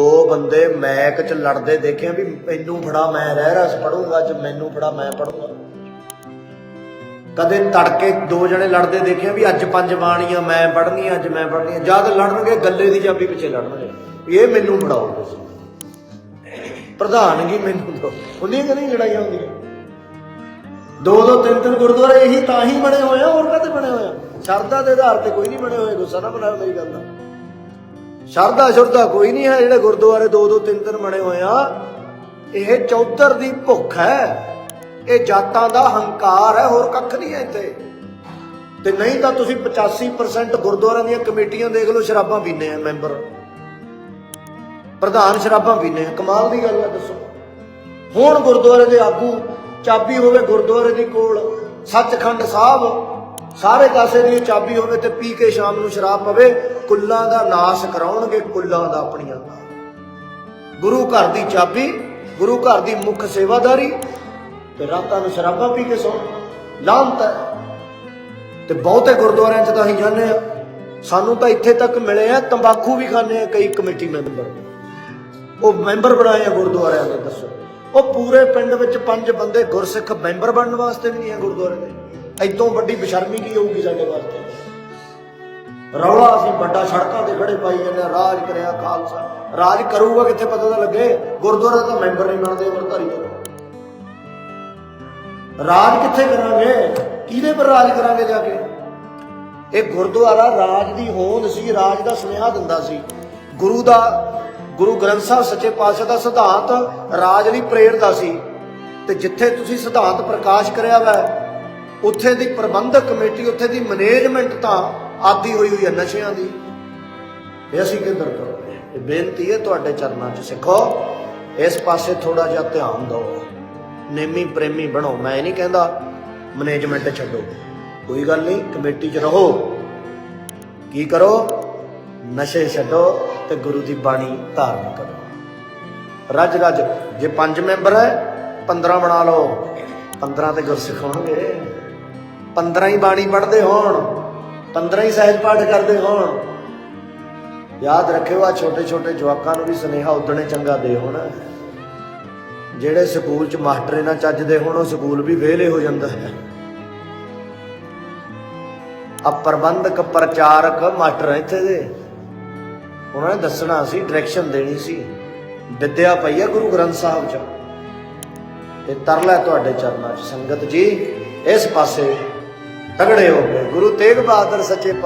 ਦੋ ਬੰਦੇ ਮੈਕ ਚ ਲੜਦੇ ਦੇਖੇ ਵੀ ਮੈਨੂੰ ਫੜਾ ਮੈਂ ਰਹਿ ਰਸ ਪੜੂੰਗਾ, ਅੱਜ ਮੈਨੂੰ ਫੜਾ, ਮੈਂ ਪੜੂੰਗਾ। ਕਦੇ ਤੜਕੇ ਦੋ ਜਣੇ ਲੜਦੇ ਦੇਖੇ ਵੀ ਅੱਜ ਪੰਜ ਬਾਣੀਆਂ, ਮੈਂ ਪੜ੍ਹਨੀ ਅੱਜ ਮੈਂ ਪੜ੍ਹਨੀ ਜਦ ਲੜਨਗੇ, ਗੱਲੇ ਦੀ ਚਾਬੀ ਪਿੱਛੇ ਲੜਨਗੇ। ਇਹ ਮੈਨੂੰ ਫੜਾਓ ਪ੍ਰਧਾਨਗੀ ਮੈਨੂੰ ਦਿਓ ਹੁੰਦੀਆਂ ਕਿ ਨਹੀਂ ਲੜਾਈਆਂ ਹੁੰਦੀਆਂ? ਦੋ ਦੋ, ਤਿੰਨ ਤਿੰਨ ਗੁਰਦੁਆਰੇ ਇਹੀ ਤਾਂ ਹੀ ਬਣੇ ਹੋਏ ਆ, ਹੋਰ ਕਾਹਤੇ ਬਣੇ ਹੋਏ ਆ? ਸ਼ਰਧਾ ਦੇ ਆਧਾਰ ਤੇ ਕੋਈ ਨਹੀਂ ਬਣੇ ਹੋਏ, ਗੁੱਸਾ ਨਾ ਬਣਾਓ ਮੇਰੀ ਗੱਲ ਦਾ। ਸ਼ਰਧਾ ਸ਼ੁਰਧਾ ਕੋਈ ਨਹੀਂ ਹੈ, ਜਿਹੜੇ ਗੁਰਦੁਆਰੇ ਦੋ ਦੋ ਤਿੰਨ ਤਿੰਨ ਬਣੇ ਹੋਏ ਆ। ਇਹ ਚੌਧਰ ਦੀ ਭੁੱਖ ਹੈ। ਇਹ ਜਾਤਾਂ ਦਾ ਹੰਕਾਰ ਹੈ, ਹੋਰ ਕੱਖ ਨਹੀਂ ਹੈ ਇੱਥੇ। ਤੇ ਨਹੀਂ ਤਾਂ ਤੁਸੀਂ 85% ਗੁਰਦੁਆਰਿਆਂ ਦੀਆਂ ਕਮੇਟੀਆਂ ਦੇਖ ਲਓ, ਸ਼ਰਾਬਾਂ ਪੀਂਦੇ ਆ ਮੈਂਬਰ। ਪ੍ਰਧਾਨ ਸ਼ਰਾਬਾਂ ਪੀਂਦੇ ਆ। ਕਮਾਲ ਦੀ ਗੱਲ ਹੈ, ਦੱਸੋ। ਹੁਣ ਗੁਰਦੁਆਰੇ ਦੇ ਆਗੂ, ਚਾਬੀ ਹੋਵੇ ਗੁਰਦੁਆਰੇ ਦੇ ਕੋਲ, ਸੱਚਖੰਡ ਸਾਹਿਬ ਸਾਰੇ ਕਾਸੇ ਦੀ ਚਾਬੀ ਹੋਵੇ ਤੇ ਪੀ ਕੇ ਸ਼ਾਮ ਨੂੰ ਸ਼ਰਾਬ ਪਵੇ, ਕੁੱਲਾਂ ਦਾ ਨਾਸ਼ ਕਰਾਉਣਗੇ ਕੁੱਲਾਂ ਦਾ ਆਪਣੀਆਂ ਦਾ। ਗੁਰੂ ਘਰ ਦੀ ਚਾਬੀ, ਗੁਰੂ ਘਰ ਦੀ ਮੁੱਖ ਸੇਵਾਦਾਰੀ ਤੇ ਰਾਤਾਂ ਨੂੰ ਸ਼ਰਾਬਾਂ ਪੀ ਕੇ ਸੌਣ। ਲਾਂਤ ਹੈ। ਤੇ ਬਹੁਤੇ ਗੁਰਦੁਆਰਿਆਂ 'ਚ ਤਾਂ ਅਸੀਂ ਜਾਂਦੇ ਆ ਸਾਨੂੰ ਤਾਂ ਇੱਥੇ ਤੱਕ ਮਿਲੇ ਆ, ਤੰਬਾਕੂ ਵੀ ਖਾਂਦੇ ਆ ਕਈ ਕਮੇਟੀ ਮੈਂਬਰ। ਉਹ ਮੈਂਬਰ ਬਣਾਏ ਆ ਗੁਰਦੁਆਰਿਆਂ ਦੇ, ਦੱਸੋ। ਉਹ ਪੂਰੇ ਪਿੰਡ ਵਿੱਚ ਪੰਜ ਬੰਦੇ ਗੁਰਸਿੱਖ ਮੈਂਬਰ ਬਣਨ ਵਾਸਤੇ ਵੀ ਨਹੀਂ ਹੈ ਗੁਰਦੁਆਰੇ ਦੇ। ਐਦੋਂ ਵੱਡੀ ਬੇਸ਼ਰਮੀ ਕੀ ਹੋਊਗੀ ਸਾਡੇ ਵਾਸਤੇ? ਰੌਲਾ ਅਸੀਂ ਵੱਡਾ ਸੜਕਾਂ ਤੇ ਖੜੇ ਪਾਈ ਜਾਂਦੇ ਹਾਂ, ਰਾਜ ਕਰਿਆ ਖਾਲਸਾ। ਰਾਜ ਕਰੂਗਾ ਕਿੱਥੇ ਪਤਾ ਤਾਂ ਲੱਗੇ? ਗੁਰਦੁਆਰਾ ਤਾਂ ਮੈਂਬਰ ਨਹੀਂ ਬਣਦੇ ਅਮਰਧਾਰੀ ਤੋਂ ਰਾਜ ਕਿੱਥੇ ਕਰਾਂਗੇ? ਕਿਹਦੇ ਪਰ ਰਾਜ ਕਰਾਂਗੇ ਜਾ ਕੇ? ਇਹ ਗੁਰਦੁਆਰਾ ਰਾਜ ਦੀ ਹੋਂਦ ਸੀ ਰਾਜ ਦਾ ਸੁਨੇਹਾ ਦਿੰਦਾ ਸੀ। ਗੁਰੂ ਦਾ ਗੁਰੂ ਗ੍ਰੰਥ ਸਾਹਿਬ ਸੱਚੇ ਪਾਤਸ਼ਾਹ ਦਾ ਸਿਧਾਂਤ ਰਾਜ ਲਈ ਪ੍ਰੇਰਦਾ ਸੀ। ਤੇ ਜਿੱਥੇ ਤੁਸੀਂ ਸਿਧਾਂਤ ਪ੍ਰਕਾਸ਼ ਕਰਿਆ ਵਾ ਉੱਥੇ ਦੀ ਪ੍ਰਬੰਧਕ ਕਮੇਟੀ, ਉੱਥੇ ਦੀ ਮੈਨੇਜਮੈਂਟ ਤਾਂ ਆਦੀ ਹੋਈ ਹੋਈ ਹੈ ਨਸ਼ਿਆਂ ਦੀ। ਇਹ ਅਸੀਂ ਕਿੱਧਰ ਕਰੋਗੇ? ਇਹ ਬੇਨਤੀ ਹੈ ਤੁਹਾਡੇ ਚਰਨਾਂ 'ਚ ਸਿੱਖੋ। ਇਸ ਪਾਸੇ ਥੋੜਾ ਜਿਹਾ ਧਿਆਨ ਦਿਓ। ਨੇਮੀ ਪ੍ਰੇਮੀ ਬਣੋ। ਮੈਂ ਇਹ ਨਹੀਂ ਕਹਿੰਦਾ ਮੈਨੇਜਮੈਂਟ ਛੱਡੋ। ਕੋਈ ਗੱਲ ਨਹੀਂ, ਕਮੇਟੀ 'ਚ ਰਹੋ। ਕੀ ਕਰੋ? ਨਸ਼ੇ ਛੱਡੋ ਤੇ ਗੁਰੂ ਦੀ ਬਾਣੀ ਧਾਰਨ ਕਰੋ। ਰੱਜ ਰੱਜ। ਜੇ ਪੰਜ ਮੈਂਬਰ ਹੈ 15 ਬਣਾ ਲਓ। 15 ਤੇ ਗੁਰਸਿੱਖ ਸਿਖਾਉਣਗੇ 15 ਹੀ ਬਾਣੀ ਪੜ੍ਹਦੇ ਹੋਣ 15 ਹੀ ਸਹਿਜ ਪਾਠ ਕਰਦੇ ਹੋਣ। ਯਾਦ ਰੱਖਿਓ ਆ ਛੋਟੇ ਛੋਟੇ ਜਵਾਕਾਂ ਨੂੰ ਵੀ ਸੁਨੇਹਾ ਉਦਣੇ ਚੰਗਾ ਦੇ ਹੋਣਾ। ਜਿਹੜੇ ਸਕੂਲ ਚ ਮਾਸਟਰ ਇਹਨਾਂ ਚੱਜਦੇ ਹੋਣ, ਉਹ ਸਕੂਲ ਵੀ ਵਿਹਲੇ ਹੋ ਜਾਂਦਾ ਹੈ। ਆ ਪ੍ਰਬੰਧਕ ਪ੍ਰਚਾਰਕ ਮਾਸਟਰ ਇੱਥੇ ਦੇ। ਉਹਨਾਂ ਨੇ ਦੱਸਣਾ ਸੀ ਡਾਇਰੈਕਸ਼ਨ ਦੇਣੀ ਸੀ। ਵਿਦਿਆ ਪਈ ਹੈ ਗੁਰੂ ਗ੍ਰੰਥ ਸਾਹਿਬ ਚ। ਤੇ ਤਰਲਾ ਤੁਹਾਡੇ ਚਰਨਾਂ ਚ। ਸੰਗਤ ਜੀ, ਇਸ ਪਾਸੇ ਤਗੜੇ ਹੋ ਗਏ। ਗੁਰੂ ਤੇਗ ਬਹਾਦਰ ਸੱਚੇ